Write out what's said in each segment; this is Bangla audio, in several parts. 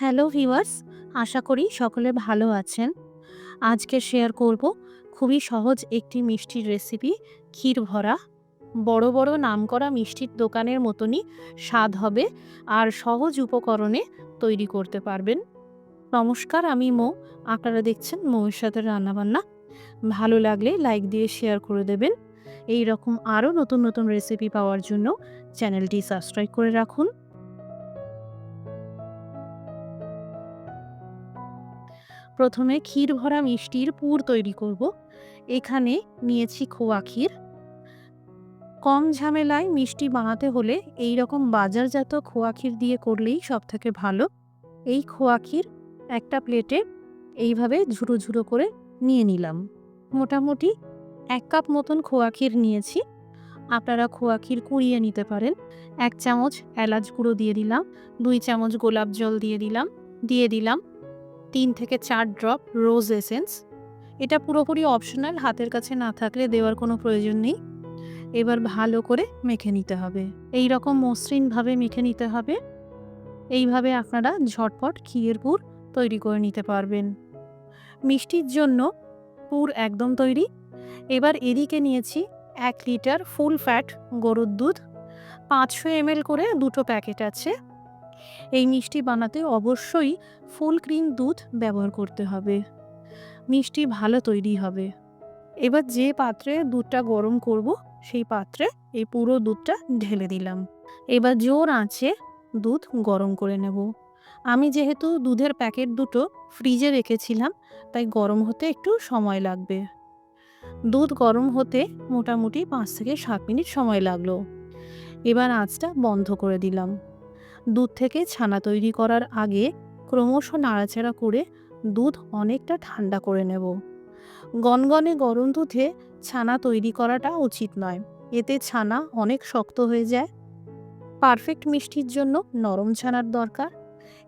হ্যালো ভিউয়ার্স, আশা করি সকলে ভালো আছেন। আজকে শেয়ার করব খুবই সহজ একটি মিষ্টির রেসিপি, ক্ষীর ভরা। বড় বড় নামকরা মিষ্টির দোকানের মতনই স্বাদ হবে আর সহজ উপকরণে তৈরি করতে পারবেন। নমস্কার, আমি মো, আপনারা দেখছেন মৌয়ের সাথে রান্নাবান্না। ভালো লাগলে লাইক দিয়ে শেয়ার করে দেবেন। এই রকম আরও নতুন নতুন রেসিপি পাওয়ার জন্য চ্যানেলটি সাবস্ক্রাইব করে রাখুন। প্রথমে ক্ষীর ভরা মিষ্টির পুর তৈরি করব। এখানে নিয়েছি খোয়া ক্ষীর। কম ঝামেলায় মিষ্টি বানাতে হলে এই রকম বাজারজাত খোয়া ক্ষীর দিয়ে করলেই সব থেকে ভালো। এই খোয়া ক্ষীর একটা প্লেটে এইভাবে ঝুড়ো ঝুড়ো করে নিয়ে নিলাম। মোটামুটি এক কাপ মতন খোয়া ক্ষীর নিয়েছি। আপনারা খোয়া ক্ষীর কুড়িয়ে নিতে পারেন। এক চামচ এলাচ গুঁড়ো দিয়ে দিলাম, দুই চামচ গোলাপ জল দিয়ে দিলাম দিয়ে দিলাম। তিন থেকে চার ড্রপ রোজ এসেন্স এটা পুরোপুরি অপশনাল হাতের কাছে না থাকলে দেওয়ার কোনো প্রয়োজন নেই। এবার ভালো করে মেখে নিতে হবে। এই রকম মসৃণভাবে মেখে নিতে হবে। এইভাবে আপনারা ঝটপট ক্ষীরের পুর তৈরি করে নিতে পারবেন। মিষ্টির জন্য পুর একদম তৈরি। এবার এদিকে নিয়েছি এক লিটার ফুল ফ্যাট গরুর দুধ। পাঁচশো এমএল করে দুটো প্যাকেট আছে। এই মিষ্টি বানাতে অবশ্যই ফুল ক্রিম দুধ ব্যবহার করতে হবে। মিষ্টি ভালো তৈরি হবে। এবার যে পাত্রে দুধটা গরম করব, সেই পাত্রে এই পুরো দুধটা ঢেলে দিলাম। এবার জোর আঁচে দুধ গরম করে নেব। আমি যেহেতু দুধের প্যাকেট দুটো ফ্রিজে রেখেছিলাম, তাই গরম হতে একটু সময় লাগবে। দুধ গরম হতে মোটামুটি পাঁচ থেকে সাত মিনিট সময় লাগল। এবার আঁচটা বন্ধ করে দিলাম। দুধ থেকে ছানা তৈরি করার আগে ক্রমশ নাড়াচাড়া করে দুধ অনেকটা ঠান্ডা করে নেব। গনগনে গরম দুধে ছানা তৈরি করাটা উচিত নয়। এতে ছানা অনেক শক্ত হয়ে যায়। পারফেক্ট মিষ্টির জন্য নরম ছানার দরকার।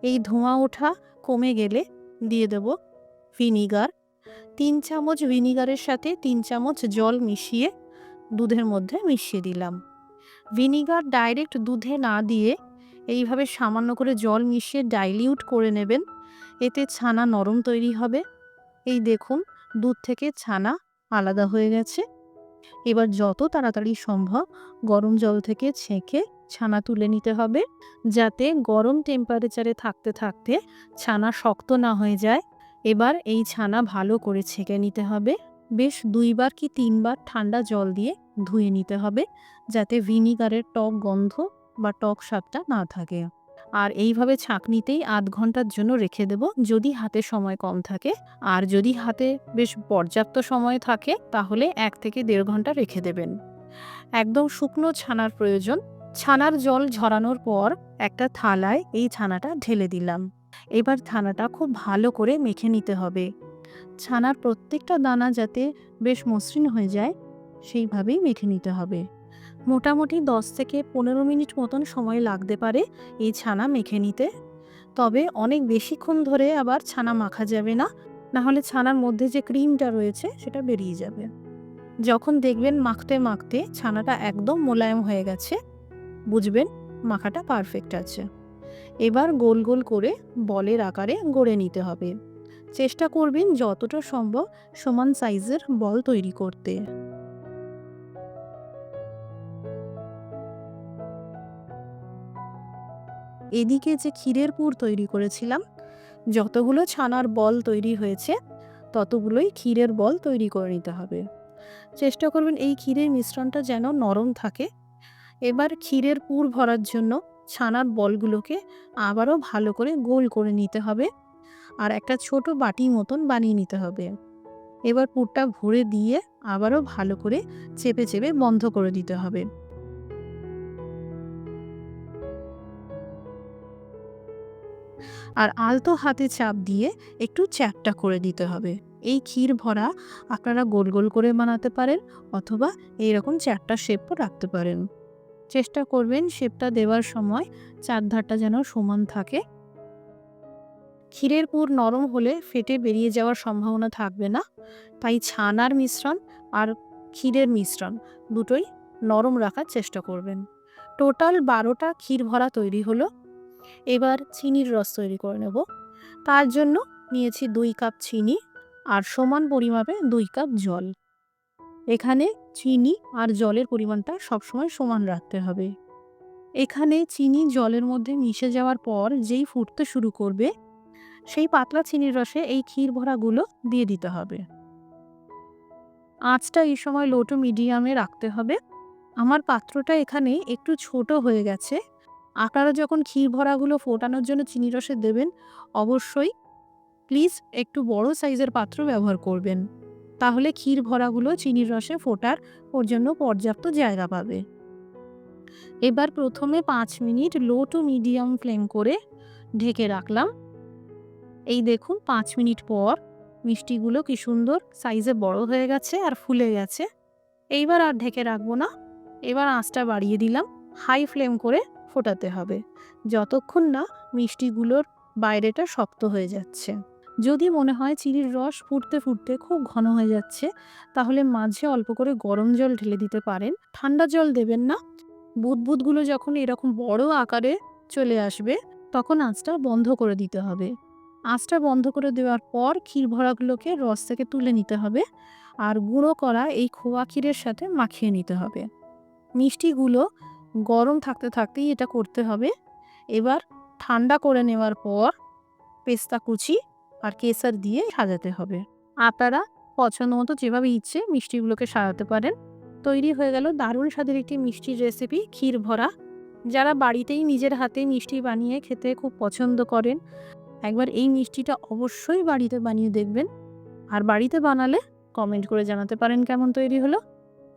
এই ধোঁয়া ওঠা কমে গেলে দিয়ে দেব ভিনিগার। তিন চামচ ভিনিগারের সাথে তিন চামচ জল মিশিয়ে দুধের মধ্যে মিশিয়ে দিলাম। ভিনিগার ডাইরেক্ট দুধে না দিয়ে এইভাবে সামান্য করে জল মিশিয়ে ডাইলিউট করে নেবেন। এতে ছানা নরম তৈরি হবে। এই দেখুন, দুধ থেকে ছানা আলাদা হয়ে গেছে। এবার যত তাড়াতাড়ি সম্ভব গরম জল থেকে ছেঁকে ছানা তুলে নিতে হবে, যাতে গরম টেম্পারেচারে থাকতে থাকতে ছানা শক্ত না হয়ে যায়। এবার এই ছানা ভালো করে ছেঁকে নিতে হবে। বেশ দুইবার কি তিনবার ঠান্ডা জল দিয়ে ধুয়ে নিতে হবে, যাতে ভিনিগারের টক গন্ধ বা টক স্বাদটা না থাকে। আর এইভাবে ছাঁকনিতেই আধ ঘণ্টার জন্য রেখে দেব। যদি হাতে সময় কম থাকে, আর যদি হাতে বেশ পর্যাপ্ত সময় থাকে, তাহলে এক থেকে দেড় ঘণ্টা রেখে দেবেন। একদম শুকনো ছানার প্রয়োজন। ছানার জল ঝরানোর পর একটা থালায় এই ছানাটা ঢেলে দিলাম। এবার ছানাটা খুব ভালো করে মেখে নিতে হবে। ছানার প্রত্যেকটা দানা যাতে বেশ মসৃণ হয়ে যায়, সেইভাবেই মেখে নিতে হবে। মোটামুটি দশ থেকে পনেরো মিনিট মতন সময় লাগতে পারে এই ছানা মেখে নিতে। তবে অনেক বেশিক্ষণ ধরে আবার ছানা মাখা যাবে না, নাহলে ছানার মধ্যে যে ক্রিমটা রয়েছে সেটা বেরিয়ে যাবে। যখন দেখবেন মাখতে মাখতে ছানাটা একদম মোলায়েম হয়ে গেছে, বুঝবেন মাখাটা পারফেক্ট আছে। এবার গোল গোল করে বলের আকারে গড়ে নিতে হবে। চেষ্টা করবেন যতটা সম্ভব সমান সাইজের বল তৈরি করতে। এদিকে যে ক্ষীরের পুর তৈরি করেছিলাম, যতগুলো ছানার বল তৈরি হয়েছে, ততগুলোই ক্ষীরের বল তৈরি করে নিতে হবে। চেষ্টা করবেন এই ক্ষীরের মিশ্রণটা যেন নরম থাকে। এবার ক্ষীরের পুর ভরার জন্য ছানার বলগুলোকে আবারও ভালো করে গোল করে নিতে হবে আর একটা ছোট বাটি মতন বানিয়ে নিতে হবে। এবার পুরটা ভরে দিয়ে আবারও ভালো করে চেপে চেপে বন্ধ করে দিতে হবে। আর আলতো হাতে চাপ দিয়ে একটু চ্যাপটা করে দিতে হবে। এই ক্ষীর ভরা আপনারা গোল গোল করে বানাতে পারেন অথবা এইরকম চ্যাপটা শেপও রাখতে পারেন। চেষ্টা করবেন শেপটা দেওয়ার সময় চারধারটা যেন সমান থাকে। ক্ষীরের পুর নরম হলে ফেটে বেরিয়ে যাওয়ার সম্ভাবনা থাকবে না। তাই ছানার মিশ্রণ আর ক্ষীরের মিশ্রণ দুটোই নরম রাখার চেষ্টা করবেন। টোটাল বারোটা ক্ষীর ভরা তৈরি হলো। এবার চিনির রস তৈরি করে নেব। তার জন্য নিয়েছি দুই কাপ চিনি আর সমান পরিমাপে দুই কাপ জল। এখানে চিনি আর জলের পরিমাণটা সবসময় সমান রাখতে হবে। এখানে চিনি জলের মধ্যে মিশে যাওয়ার পর যেই ফুটতে শুরু করবে, সেই পাতলা চিনির রসে এই ক্ষীর ভরাগুলো দিয়ে দিতে হবে। আঁচটা এই সময় লো টু মিডিয়ামে রাখতে হবে। আমার পাত্রটা এখানে একটু ছোট হয়ে গেছে। আপনারা যখন ক্ষীর ভরাগুলো ফোটানোর জন্য চিনি রসে দেবেন, অবশ্যই প্লিজ একটু বড় সাইজের পাত্র ব্যবহার করবেন। তাহলে ক্ষীর ভরাগুলো চিনির রসে ফোটার ওর জন্য পর্যাপ্ত জায়গা পাবে। এবার প্রথমে পাঁচ minute low to medium flame করে ঢেকে রাখলাম। এই দেখুন, পাঁচ মিনিট পর মিষ্টিগুলো কি সুন্দর সাইজে বড় হয়ে গেছে আর ফুলে গেছে। এইবার আর ঢেকে রাখব না। এবার আঁচটা বাড়িয়ে দিলাম। হাই ফ্লেম করে ফোটাতে হবে। যতক্ষণ না মিষ্টিগুলোর বাইরেটা শক্ত হয়ে যাচ্ছে। যদি মনে হয় চিনির রস ফুটতে ফুটতে খুব ঘন হয়ে যাচ্ছে, তাহলে মাঝে অল্প করে গরম জল ঢেলে দিতে পারেন। ঠান্ডা জল দেবেন না। বুদবুদগুলো যখন এরকম বড় আকারে চলে আসবে, তখন আঁচটা বন্ধ করে দিতে হবে। আঁচটা বন্ধ করে দেওয়ার পর ক্ষীর ভরাগুলোকে রস থেকে তুলে নিতে হবে আর গুঁড়ো করা এই খোয়া ক্ষীরের সাথে মাখিয়ে নিতে হবে। মিষ্টিগুলো গরম থাকতে থাকতেই এটা করতে হবে। এবার ঠান্ডা করে নেওয়ার পর পেস্তা কুচি আর কেসার দিয়ে সাজাতে হবে। আপনারা পছন্দ মতো যেভাবে ইচ্ছে মিষ্টিগুলোকে সাজাতে পারেন। তৈরি হয়ে গেল দারুণ স্বাদের একটি মিষ্টির রেসিপি ক্ষীর ভরা। যারা বাড়িতেই নিজের হাতে মিষ্টি বানিয়ে খেতে খুব পছন্দ করেন, একবার এই মিষ্টিটা অবশ্যই বাড়িতে বানিয়ে দেখবেন। আর বাড়িতে বানালে কমেন্ট করে জানাতে পারেন কেমন তৈরি হলো।